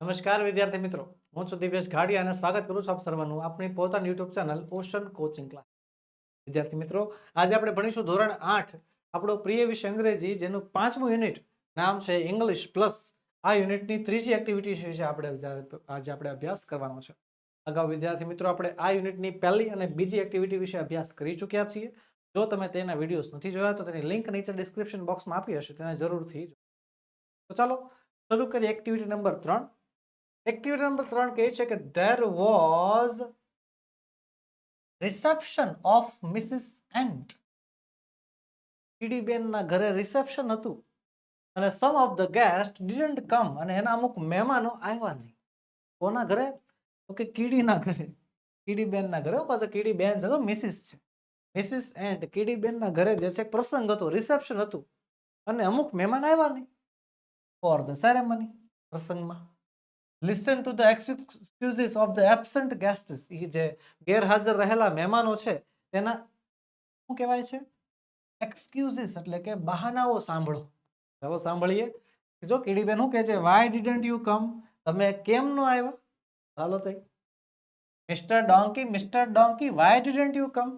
નમસ્કાર, વિદ્યાર્થી મિત્રો. હું છું દિવ્યેશ ઘાડિયા અને સ્વાગત કરું છું આપ સર્વનું આપણી પોતાની YouTube channel ocean coaching class. વિદ્યાર્થી મિત્રો, આજે આપણે ભણીશું ધોરણ આઠ, આપણો પ્રિય વિષય અંગ્રેજી, જેનું પાંચમું યુનિટ નામ છે ઇંગ્લિશ પ્લસ આ યુનિટની ત્રીજી એક્ટિવિટી વિશે આપણે આજે આપણે અભ્યાસ કરવાનો છે. અગાઉ વિદ્યાર્થી મિત્રો, આપણે આ યુનિટની પહેલી અને બીજી એક્ટિવિટી વિશે અભ્યાસ કરી ચૂક્યા છીએ. જો તમે તેના વિડીયોઝ નથી જોયા, તો તેની લિંક નીચે ડિસ્ક્રિપ્શન બોક્સમાં આપી હશે, તેને જરૂરથી તો ચાલો, શરૂ કરીએ એક્ટિવિટી નંબર ત્રણ. એક્ટિવિટી નંબર ત્રણ કહે છે કે there was reception of Mrs ant કીડીબેનના ઘરે રિસેપ્શન હતું. અને some of the guest didn't come અને એના અમુક મહેમાનો આવ્યા નહીં. કોના ઘરે? તો કે કીડીના ઘરે. કીડીબેનના ઘરે. પાછા કીડીબેન છે તો મિસિસ છે. મિસિસ એન્ટ કીડીબેનના ઘરે જે છે, પ્રસંગ હતો રિસેપ્શન હતું. અને અમુક મહેમાન આવ્યા નહીં. ફોર ધ સેરેમની પ્રસંગમાં. Listen to the excuses of the absent guests એ જે ગેરહાજર રહેલા મહેમાનો છે, તેના શું કહેવાય છે? એક્સક્યુઝિસ એટલે કે બહાનાઓ સાંભળો. ચાલો સાંભળીએ. જો કીડીબેન શું કહે છે? વાય ડીડન્ટ યુ કમ તમે કેમ નો આવ્યા? ચાલો તઈ Mr donkey Mr donkey why didn't you come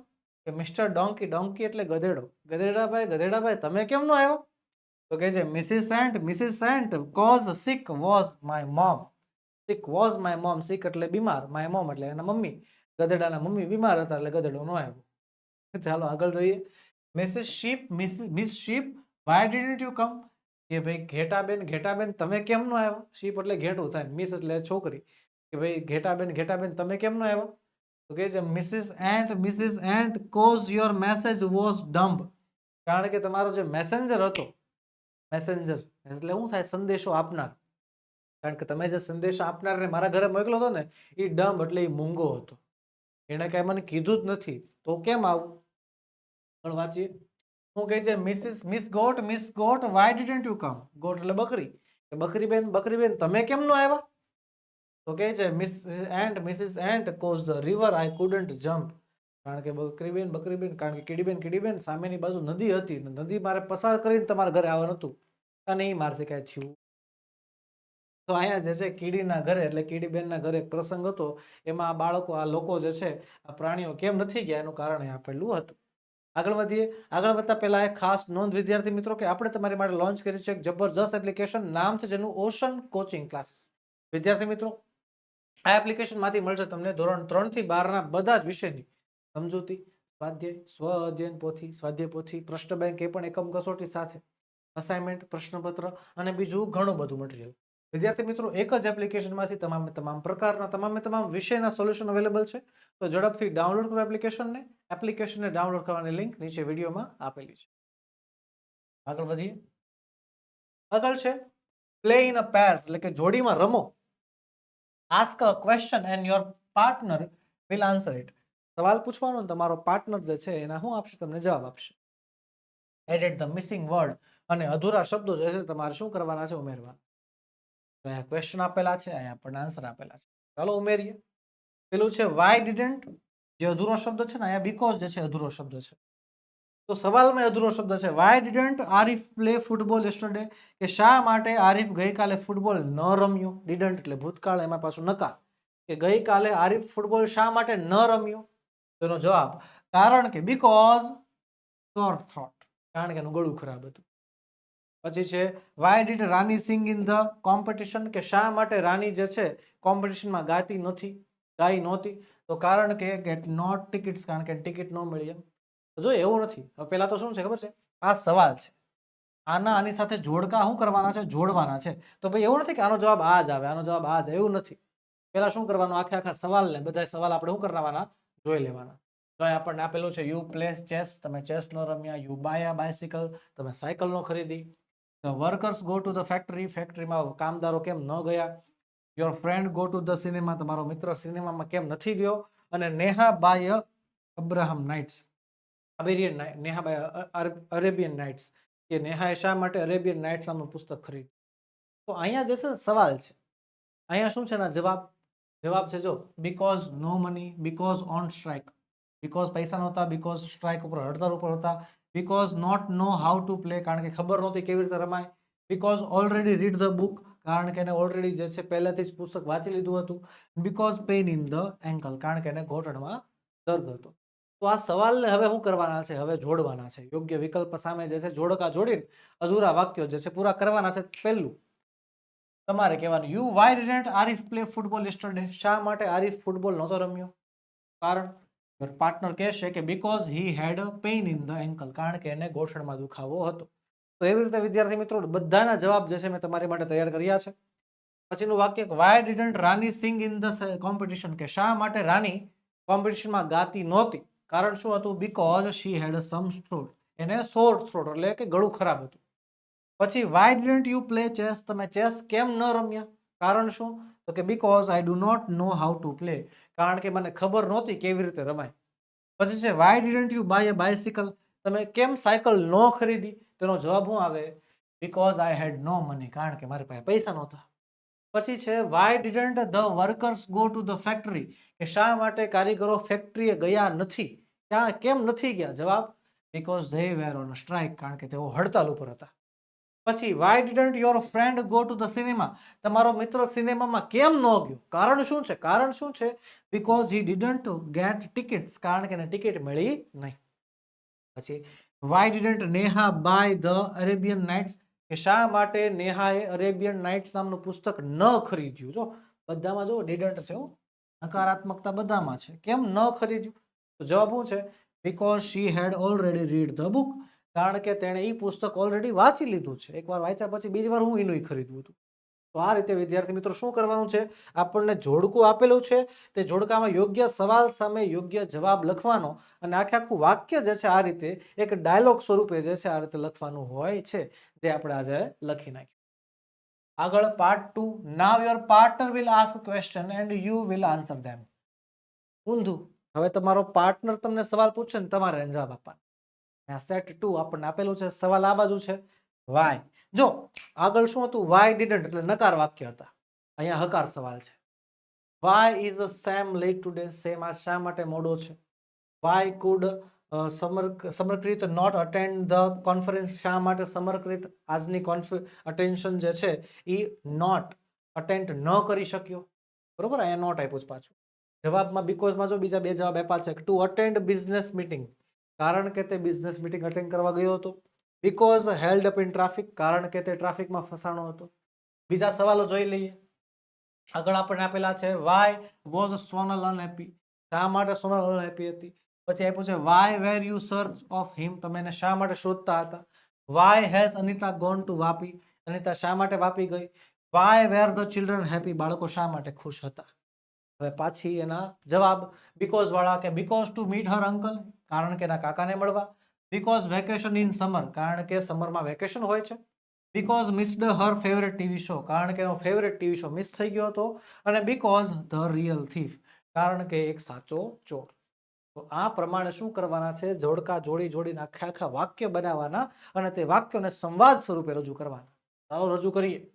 કે મિસ્ટર ડોંકી ડોંકી એટલે ગધેડો. ગધેડાભાઈ ગધેડાભાઈ, તમે કેમ નો આવ્યા? તો કહે છે Mrs cent Mrs cent cause sick was my mom sick was my mom sick એટલે બીમાર માય મોમ એટલે એના મમ્મી. ગધેડાના મમ્મી બીમાર હતા એટલે ગધેડો નો આવ્યો. ચાલો આગળ જોઈએ. Mrs sheep Miss Miss sheep why didn't you come કે ભાઈ, ઘેટાબેન ઘેટાબેન, તમે કેમ નો આવ્યા? શીપ એટલે ઘેટું થાય મિસ એટલે છોકરી. કે ભાઈ, ઘેટાબેન ઘેટાબેન, તમે કેમ નો આવ્યા? તો કહે છે Mrs ant Mrs ant cause your message was dump કારણ કે તમારો જે મેસેન્જર હતો મેસેન્જર એટલે શું થાય? સંદેશો આપનાર. કારણ કે તમે જે સંદેશ આપનારને મારા ઘરે મોકલો હતો ને એ ડમ એટલે એ મૂંગો હતો. એણે કાંઈ મને કીધું જ નથી. તો કેમ આવું? પણ વાંચીએ. હું કહે છે? Mrs Miss goat Miss goat why didn't you come goat એટલે બકરી. કે બકરી બેન બકરી બેન તમે કેમ નો આવ્યા? તો કહે છે Miss ant Mrs ant cause the river I couldn't jump કારણ કે બકરીબેન બકરીબેન, કારણ કે કીડીબેન કીડીબેન સામેની બાજુ નદી હતી નદી મારે પસાર કરીને તમારા ઘરે આવવાનું હતું. અને એ મારથી કાંઈ થયું તો અહીંયા જે છે કીડીના ઘરે, એટલે કીડીબેનના ઘરે એક પ્રસંગ હતો. એમાં આ બાળકો, આ લોકો જે છે, આ પ્રાણીઓ કેમ નથી ગયા? એનું કારણ અહીં આપેલું હતું. આગળ વધીએ. આગળ વધતા પહેલા એક ખાસ નોંધ, વિદ્યાર્થી મિત્રો, કે આપણે તમારી માટે લોન્ચ કર્યું છે એક જબરજસ્ત એપ્લિકેશન નામ છે, જેનું ઓશન કોચિંગ ક્લાસીસ વિદ્યાર્થી મિત્રો, આ એપ્લિકેશનમાંથી મળશે તમને ધોરણ ત્રણથી બારના બધા જ વિષયની સમજૂતી, સ્વાધ્યાય, સ્વ અધ્યયન પોથી, સ્વાધ્યાય પોથી, પ્રશ્ન બેંક એ પણ એકમ કસોટી સાથે અસાઇનમેન્ટ પ્રશ્નપત્ર અને બીજું ઘણું બધું મટીરિયલ વિદ્યાર્થી મિત્રો, એક જ એપ્લિકેશનમાંથી તમામે તમામ પ્રકારના, તમામે તમામ વિષયના સોલ્યુશન અવેલેબલ છે. તો ઝડપથી ડાઉનલોડ કરો એપ્લિકેશનને એપ્લિકેશનને ડાઉનલોડ કરવાની લિંક નીચે વિડીયોમાં આપેલી છે. આગળ વધીએ. આગળ છે. પ્લે ઇન અ પેર્સ એટલે કે જોડીમાં રમો. Ask a question and your partner will answer it સવાલ પૂછવાનો તમારો પાર્ટનર જે છે એના શું આપશે, તમને જવાબ આપશે. એડેડ ધ મિસિંગ વર્ડ અને અધૂરા શબ્દો જે છે તમારે શું કરવાના છે ઉમેરવા તો અહીંયા ક્વેશ્ચન આપેલા છે, અહીંયા આપણને આન્સર આપેલા છે. ચાલો ઉમેરીએ. પેલું છે વાય ડિડન્ટ જે અધૂરો શબ્દ છે ને, અહીંયા બીકોઝ જે છે અધૂરો શબ્દ છે. તો સવાલમાં અધૂરો શબ્દ છે why didn't Arif play football yesterday કે શા માટે આરિફ ગઈકાલે ફૂટબોલ ન રમ્યો? ડિડન્ટ એટલે ભૂતકાળ, એમાં પાછું નકાર. કે ગઈકાલે આરિફ ફૂટબોલ શા માટે ન રમ્યો? તેનો જવાબ, કારણ કે બીકોઝ સોર થ્રોટ કારણ કે એનું ગળું ખરાબ હતું. પછી છે why did Rani sing in the competition કે શા માટે રાની જે છે કોમ્પિટિશનમાં ગાતી નથી, ગાઈ નહોતી. તો કારણ કે ગેટ નોટ ટિકિટ્સ કારણ કે ટિકિટ ન મળી એમ. જો એવું નથી, હવે પહેલાં તો શું છે ખબર છે? આ સવાલ છે. આના આની સાથે જોડકા શું કરવાના છે? જોડવાના છે. તો ભાઈ એવું નથી કે આનો જવાબ આ જ આવે, આનો જવાબ આ જ એવું નથી. પહેલાં શું કરવાનું? આખે આખા સવાલને બધા સવાલ આપણે શું કરવાના? જોઈ લેવાના. તો આપણને આપેલું છે યુ પ્લે ચેસ તમે ચેસ નો રમ્યા યુ બાય બાયસિકલ તમે સાયકલ નો ખરીદી. Workers go to the factory ફેક્ટરીમાં કામદારો કેમ ન ગયા? Your friend go to the cinema તમારો મિત્ર સિનેમામાં કેમ નથી ગયો? અને Neha buy Abraham nights Arabian Neha buy Arabian nights. કે નેહાએ શા માટે અરેબિયન નાઇટ્સ નામનું પુસ્તક ખરીદ્યું? તો અહીંયા જે છે સવાલ છે. અહીંયા શું છે ના જવાબ? જવાબ છે જો because no money because on strike because પૈસા નહોતા બિકોઝ સ્ટ્રાઇક ઉપર હડતાલ ઉપર હતા. Because not know how to play કારણ કે ખબર નહોતી કેવી રીતે રમાય. Because already read the book કારણ કે એને ઓલરેડી જે છે પહેલેથી જ પુસ્તક વાંચી લીધું હતું. Because pain in the ankle કારણ કે એને ઘોટણમાં દર્દ હતો. તો આ સવાલને હવે શું કરવાના છે? હવે જોડવાના છે. યોગ્ય વિકલ્પ સામે જે છે જોડકા જોડીને અધૂરા વાક્યો જે છે પૂરા કરવાના છે પહેલું. તમારે કહેવાનું you why didn't Arif play football yesterday શા માટે આરિફ ફૂટબોલ નહોતો રમ્યો? કારણ યોર પાર્ટનર કહેશે કે because he had pain in the ankle કારણ કે એને ગોઠણમાં દુખાવો હતો. તો એવી રીતે, વિદ્યાર્થી મિત્રો, બધાના જવાબ જે છે, મેં તમારી માટે તૈયાર કર્યા છે. પછીનું વાક્ય why didn't Rani sing in the competition કે, શા માટે રાની કોમ્પિટિશનમાં ગાતી નહોતી? કારણ શું હતું? Because she head sum throat એને સોર થ્રોટ એટલે કે ગળું ખરાબ હતું. પછી why didn't you play chess તમે ચેસ કેમ ન રમ્યા? કારણ શું? તો કે because I do not know how to play કારણ કે મને ખબર નહોતી કેવી રીતે રમાય. પછી છે why didn't you buy a bicycle તમે કેમ સાયકલ ન ખરીદી? તેનો જવાબ શું આવે? Because I head no money કારણ કે મારી પાસે પૈસા નહોતા. પછી છે why didn't the workers go to the factory કે શા માટે કારીગરો ફેક્ટરીએ ગયા નથી? ત્યાં કેમ નથી ગયા? જવાબ because they were on strike કારણ કે તેઓ હડતાલ ઉપર હતા. પછી why didn't your friend go to the cinema તમારો મિત્ર સિનેમામાં કેમ ન ગયો? કારણ શું છે? કારણ શું છે? Because he didn't get tickets કારણ કે એને ટિકિટ મળી નહીં. પછી why didn't Neha buy the Arabian nights કે શા માટે નેહાએ અરેબિયન નાઇટ્સ નામનું પુસ્તક ન ખરીદ્યું? જો, બધામાં જો ડિડન્ટ છે. નકારાત્મકતા બધામાં છે. કેમ ન ખરીદ્યું? તો જવાબ શું છે? Because she had already read the book કારણ કે તેણે એ પુસ્તક ઓલરેડી વાંચી લીધું છે. એકવાર વાંચ્યા પછી બીજી વાર હું એનું ખરીદવું હતું. તો આ રીતે, વિદ્યાર્થી મિત્રો, શું કરવાનું છે? આપણને જોડકું આપેલું છે. તે જોડકામાં યોગ્ય સવાલ સામે યોગ્ય જવાબ લખવાનો અને આખે આખું વાક્ય જે છે, આ રીતે એક ડાયલોગ સ્વરૂપે જે છે, આ રીતે લખવાનું હોય છે, જે આપણે આજે લખી નાખ્યું. આગળ part two now your partner will ask question and you will answer them ઊંધું. હવે તમારો પાર્ટનર તમને સવાલ પૂછે ને તમારે જવાબ આપવાનો. આ સેટ ટુ આપણને આપેલું છે. સવાલ આ બાજુ છે. વાય જો, આગળ શું હતું? વાય ડિડન્ટ એટલે નકાર વાક્ય હતા. અહીંયા હકાર સવાલ છે. Why is a Sam late today Sam આ શા માટે મોડો છે? Why could Samar Samarkrit not attend the conference શા માટે સમરકૃત? આજની કોન્ફ અટેન્શન જે છે એ નોટ અટેન્ડ ન કરી શક્યો. બરોબર? અહીંયા નોટ આપ્યું છે પાછું. જવાબમાં બિકોઝમાં જો બીજા બે જવાબ આપ્યા છે ટુ અટેન્ડ બિઝનેસ મીટિંગ કારણ કે તે બિઝનેસ મીટિંગ અટેન્ડ કરવા ગયો હતો. Because held up in traffic કારણ કે તે ટ્રાફિકમાં ફસાણો હતો. બીજા સવાલો જોઈ લઈએ. આગળ આપણને આપેલા છે વાય વોઝ સોનલ અનહેપી શા માટે સોનલ અનહેપી હતી? પછી આપ્યું છે why were you search of him તમે એને શા માટે શોધતા હતા? Why has Anita gone to Vapi Anita શા માટે વાપી ગઈ? Why were the children happy બાળકો શા માટે ખુશ હતા? હવે પાછી એના જવાબ બીકોઝ વાળા કે because to meet her uncle કારણ કે એના કાકાને મળવા. બીકોઝ વેકેશન ઇન સમર કારણ કે સમરમાં વેકેશન હોય છે. Because missed her favourite TV show કારણ કે એનો ફેવરેટ ટીવી શો મિસ થઈ ગયો હતો. અને બીકોઝ ધ રિયલ થીફ કારણ કે એક સાચો ચોર. તો આ પ્રમાણે શું કરવાના છે? જોડકા જોડી જોડીને આખા આખા વાક્ય બનાવવાના અને તે વાક્યોને સંવાદ સ્વરૂપે રજૂ કરવાના. ચાલો રજૂ કરીએ.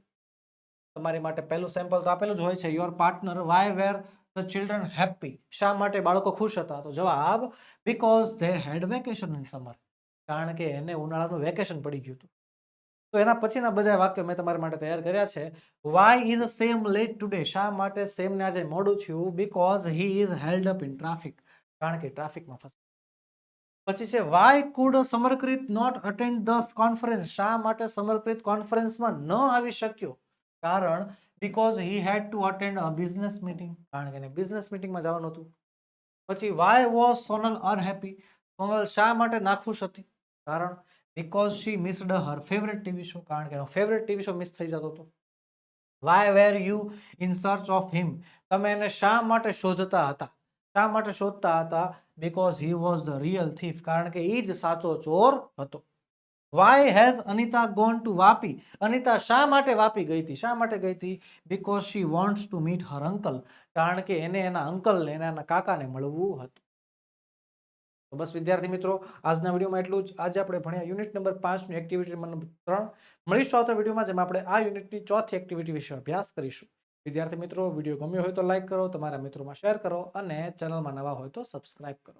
તમારી માટે પહેલું સેમ્પલ તો આપેલું જ હોય છે. Your partner why were the children happy શા માટે બાળકો ખુશ હતા? તો જવાબ because they had vacation in summer કારણ કે એને ઉનાળાનું વેકેશન પડી ગયું હતું. તો એના પછીના બધા વાક્યો મેં તમારા માટે તૈયાર કર્યા છે. Why is Sam late today શા માટે સેમને આજે મોડું થયું? Because he is held up in traffic કારણ કે ટ્રાફિકમાં ફસ પછી છે why could Samarkrit not attend the conference શા માટે સમરકૃત કોન્ફરન્સમાં ન આવી શક્યો? કારણ because he had to attend a business meeting કારણ કે એને બિઝનેસ મિટિંગમાં જવાનું હતું. પછી why was Sonal unhappy Sonal શા માટે નાખુશ હતી? કારણ because she missed her favourite TV show કારણ કે એનો ફેવરેટ ટીવી શો મિસ થઈ જતો હતો. Why were you in search of him તમે એને શા માટે શોધતા હતા? શા માટે શોધતા હતા? Because he was the real thief કારણ કે એ જ સાચો ચોર હતો. Why has Anita gone to Vapi Anita શા માટે વાપી ગઈ હતી? શા માટે ગઈ હતી? Because she wants to meet her uncle કારણ કે એને એના અંકલ એને એના કાકાને મળવું હતું. તો બસ વિદ્યાર્થી મિત્રો, આજના વિડીયોમાં એટલું જ. આજે આપણે ભણ્યા યુનિટ નંબર પાંચની એક્ટિવિટી નંબર ત્રણ મળીશું આવતા વિડીયોમાં, જેમાં આપણે આ યુનિટની ચોથી એક્ટિવિટી વિશે અભ્યાસ કરીશું. વિદ્યાર્થી મિત્રો, વીડિયો ગમ્યો હોય તો લાઇક કરો, તમારા મિત્રોમાં શેર કરો અને ચેનલમાં નવા હોય તો સબસ્ક્રાઇબ કરો.